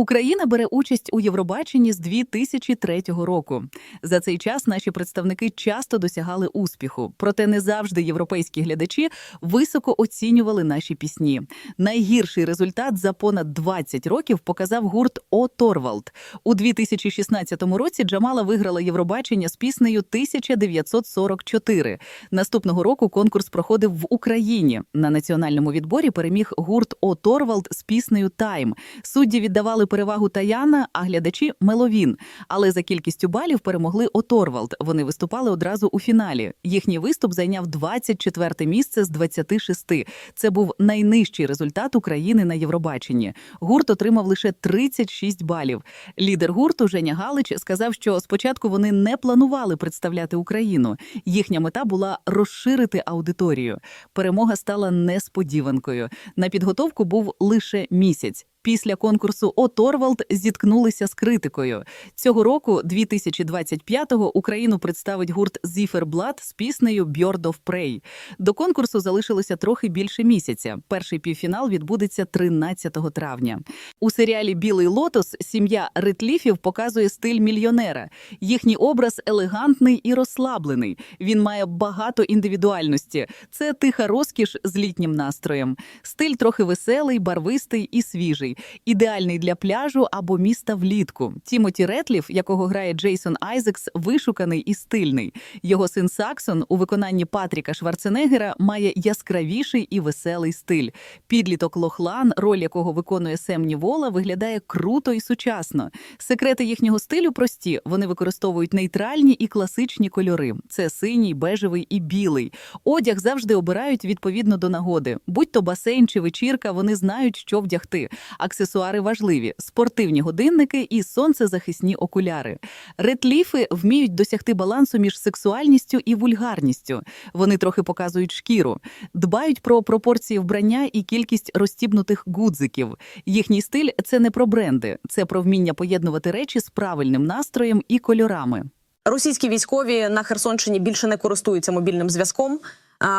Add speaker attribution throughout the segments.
Speaker 1: Україна бере участь у Євробаченні з 2003 року. За цей час наші представники часто досягали успіху, проте не завжди європейські глядачі високо оцінювали наші пісні. Найгірший результат за понад 20 років показав гурт О Торвалд. У 2016 році Джамала виграла Євробачення з піснею 1944. Наступного року конкурс проходив в Україні. На національному відборі переміг гурт О Торвалд з піснею Тайм. Судді віддавали перевагу Таяна, а глядачі Меловін. Але за кількістю балів перемогли О Торвалд. Вони виступали одразу у фіналі. Їхній виступ зайняв 24 місце з 26. Це був найнижчий результат України на Євробаченні. Гурт отримав лише 36 балів. Лідер гурту Женя Галич сказав, що спочатку вони не планували представляти Україну. Їхня мета була розширити аудиторію. Перемога стала несподіванкою. На підготовку був лише місяць. Після конкурсу О Торвалд зіткнулися з критикою. Цього року, 2025-го, Україну представить гурт Зіферблат з піснею «Bird of Prey». До конкурсу залишилося трохи більше місяця. Перший півфінал відбудеться 13 травня. У серіалі Білий лотос сім'я Ретліфів показує стиль мільйонера. Їхній образ елегантний і розслаблений. Він має багато індивідуальності. Це тиха розкіш з літнім настроєм. Стиль трохи веселий, барвистий і свіжий, ідеальний для пляжу або міста влітку. Тімоті Ретлів, якого грає Джейсон Айзекс, вишуканий і стильний. Його син Саксон у виконанні Патріка Шварценеггера має яскравіший і веселий стиль. Підліток Лохлан, роль якого виконує Сем Нівола, виглядає круто і сучасно. Секрети їхнього стилю прості. Вони використовують нейтральні і класичні кольори. Це синій, бежевий і білий. Одяг завжди обирають відповідно до нагоди. Будь то басейн чи вечірка, вони знають, що вдягти. Аксесуари важливі: спортивні годинники і сонцезахисні окуляри. Ретліфи вміють досягти балансу між сексуальністю і вульгарністю. Вони трохи показують шкіру, дбають про пропорції вбрання і кількість розстібнутих гудзиків. Їхній стиль це не про бренди, це про вміння поєднувати речі з правильним настроєм і кольорами.
Speaker 2: Російські військові на Херсонщині більше не користуються мобільним зв'язком.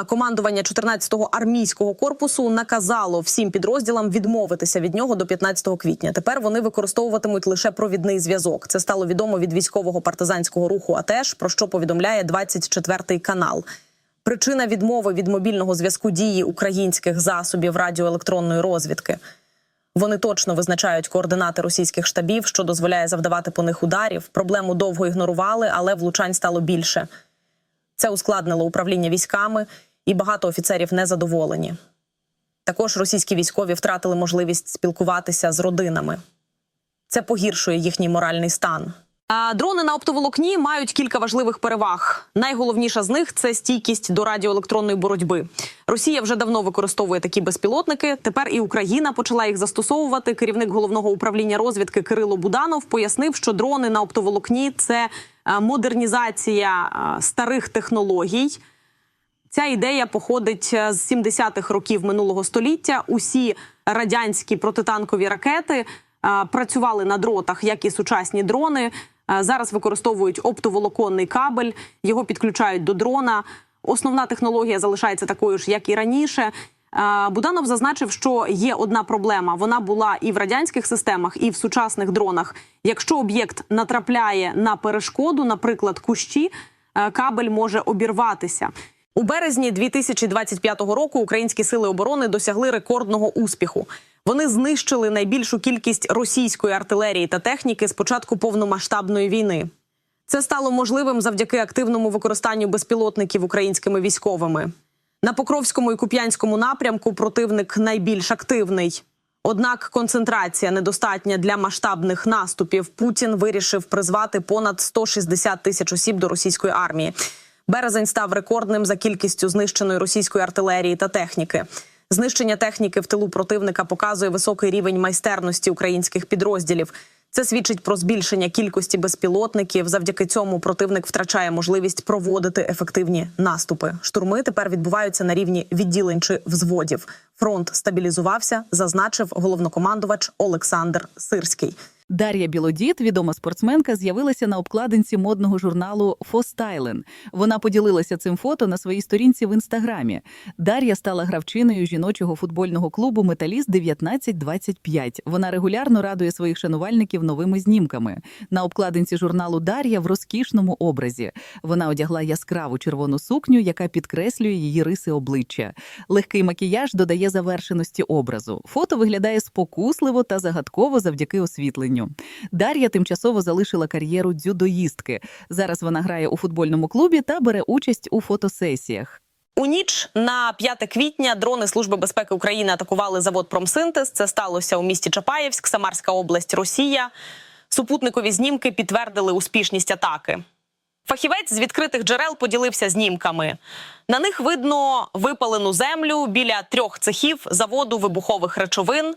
Speaker 2: Командування 14-го армійського корпусу наказало всім підрозділам відмовитися від нього до 15 квітня. Тепер вони використовуватимуть лише провідний зв'язок. Це стало відомо від військового партизанського руху. АТЕШ, про що повідомляє 24-й канал. Причина відмови від мобільного зв'язку дії українських засобів радіоелектронної розвідки. Вони точно визначають координати російських штабів, що дозволяє завдавати по них ударів. Проблему довго ігнорували, але влучань стало більше. Це ускладнило управління військами, і багато офіцерів незадоволені. Також російські військові втратили можливість спілкуватися з родинами. Це погіршує їхній моральний стан. Дрони на оптоволокні мають кілька важливих переваг. Найголовніша з них це стійкість до радіоелектронної боротьби. Росія вже давно використовує такі безпілотники. Тепер і Україна почала їх застосовувати. Керівник головного управління розвідки Кирило Буданов пояснив, що дрони на оптоволокні це е, модернізація е, старих технологій. Ця ідея походить е, з 70-х років минулого століття. Усі радянські протитанкові ракети працювали на дротах, як і сучасні дрони. Е, Зараз використовують оптоволоконний кабель, його підключають до дрона. Основна технологія залишається такою ж, як і раніше. Е, Буданов зазначив, що є одна проблема. Вона була і в радянських системах, і в сучасних дронах. Якщо об'єкт натрапляє на перешкоду, наприклад, кущі, е, кабель може обірватися. У березні 2025 року українські сили оборони досягли рекордного успіху. Вони знищили найбільшу кількість російської артилерії та техніки з початку повномасштабної війни. Це стало можливим завдяки активному використанню безпілотників українськими військовими. На Покровському і Куп'янському напрямку противник найбільш активний. Однак концентрація недостатня для масштабних наступів. Путін вирішив призвати понад 160 тисяч осіб до російської армії. Березень став рекордним за кількістю знищеної російської артилерії та техніки. Знищення техніки в тилу противника показує високий рівень майстерності українських підрозділів. Це свідчить про збільшення кількості безпілотників. Завдяки цьому противник втрачає можливість проводити ефективні наступи. Штурми тепер відбуваються на рівні відділень чи взводів. Фронт стабілізувався, зазначив головнокомандувач Олександр Сирський.
Speaker 1: Дар'я Білодіт, відома спортсменка, з'явилася на обкладинці модного журналу «Фостайлен». Вона поділилася цим фото на своїй сторінці в інстаграмі. Дар'я стала гравчиною жіночого футбольного клубу Металіст 1925. Вона регулярно радує своїх шанувальників новими знімками. На обкладинці журналу Дар'я в розкішному образі. Вона одягла яскраву червону сукню, яка підкреслює її риси обличчя. Легкий макіяж додає завершеності образу. Фото виглядає спокусливо та загадково завдяки освітленню. Дар'я тимчасово залишила кар'єру дзюдоїстки. Зараз вона грає у футбольному клубі та бере участь у фотосесіях.
Speaker 2: У ніч на 5 квітня дрони Служби безпеки України атакували завод Промсинтез. Це сталося у місті Чапаєвськ, Самарська область, Росія. Супутникові знімки підтвердили успішність атаки. Фахівець з відкритих джерел поділився знімками. На них видно випалену землю біля трьох цехів заводу вибухових речовин.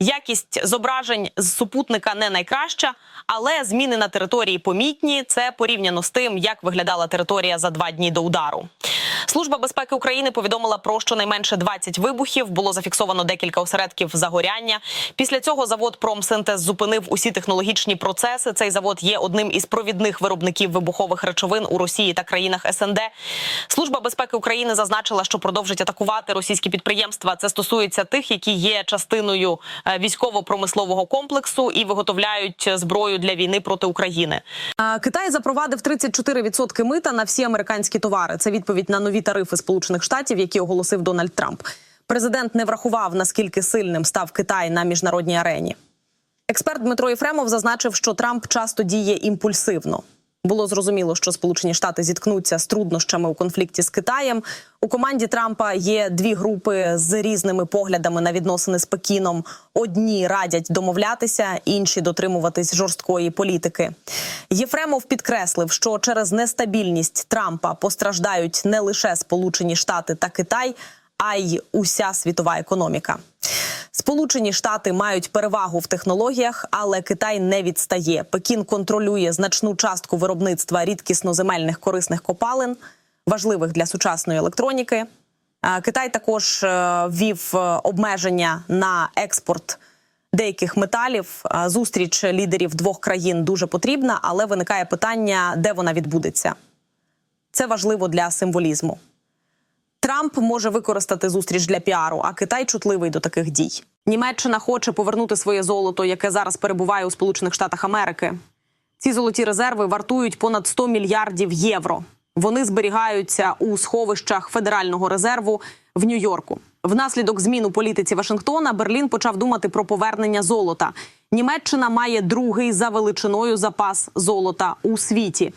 Speaker 2: Якість зображень з супутника не найкраща, але зміни на території помітні. Це порівняно з тим, як виглядала територія за два дні до удару. Служба безпеки України повідомила про щонайменше 20 вибухів. Було зафіксовано декілька осередків загоряння. Після цього завод Промсинтез зупинив усі технологічні процеси. Цей завод є одним із провідних виробників вибухових речовин у Росії та країнах СНД. Служба безпеки України зазначила, що продовжить атакувати російські підприємства. Це стосується тих, які є частиною е, військово-промислового комплексу і виготовляють зброю для війни проти України. Китай запровадив 34% мита на всі американські товари. Це відповідь на нові тарифи Сполучених Штатів, які оголосив Дональд Трамп. Президент не врахував наскільки сильним став Китай на міжнародній арені. Експерт Дмитро Єфремов зазначив, що Трамп часто діє імпульсивно. Було зрозуміло, що Сполучені Штати зіткнуться з труднощами у конфлікті з Китаєм. У команді Трампа є дві групи з різними поглядами на відносини з Пекіном. Одні радять домовлятися, інші дотримуватись жорсткої політики. Єфремов підкреслив, що через нестабільність Трампа постраждають не лише Сполучені Штати та Китай, а й уся світова економіка. Сполучені Штати мають перевагу в технологіях, але Китай не відстає. Пекін контролює значну частку виробництва рідкісноземельних корисних копалин, важливих для сучасної електроніки. Китай також е, ввів е, обмеження на експорт деяких металів. Зустріч лідерів двох країн дуже потрібна, але виникає питання, де вона відбудеться. Це важливо для символізму. Трамп може використати зустріч для піару, а Китай чутливий до таких дій. Німеччина хоче повернути своє золото, яке зараз перебуває у Сполучених Штатах Америки. Ці золоті резерви вартують понад 100 мільярдів євро. Вони зберігаються у сховищах Федерального резерву в Нью-Йорку. Внаслідок змін у політиці Вашингтона Берлін почав думати про повернення золота. Німеччина має другий за величиною запас золота у світі.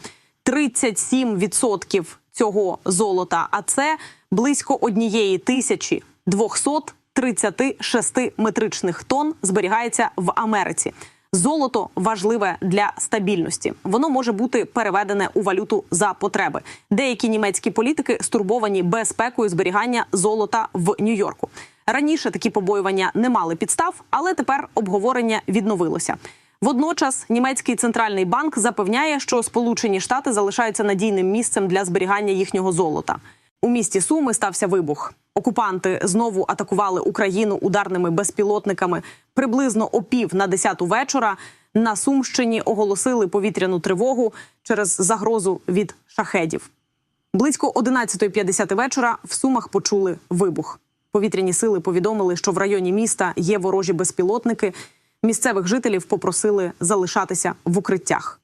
Speaker 2: 37% цього золота, а це близько однієї тисячі 236 метричних тонн зберігається в Америці. Золото важливе для стабільності. Воно може бути переведене у валюту за потреби. Деякі німецькі політики стурбовані безпекою зберігання золота в Нью-Йорку. Раніше такі побоювання не мали підстав, але тепер обговорення відновилося. Водночас німецький центральний банк запевняє, що Сполучені Штати залишаються надійним місцем для зберігання їхнього золота. У місті Суми стався вибух. Окупанти знову атакували Україну ударними безпілотниками. Приблизно о пів на десяту вечора на Сумщині оголосили повітряну тривогу через загрозу від шахедів. Близько 11.50 вечора в Сумах почули вибух. Повітряні сили повідомили, що в районі міста є ворожі безпілотники. Місцевих жителів попросили залишатися в укриттях.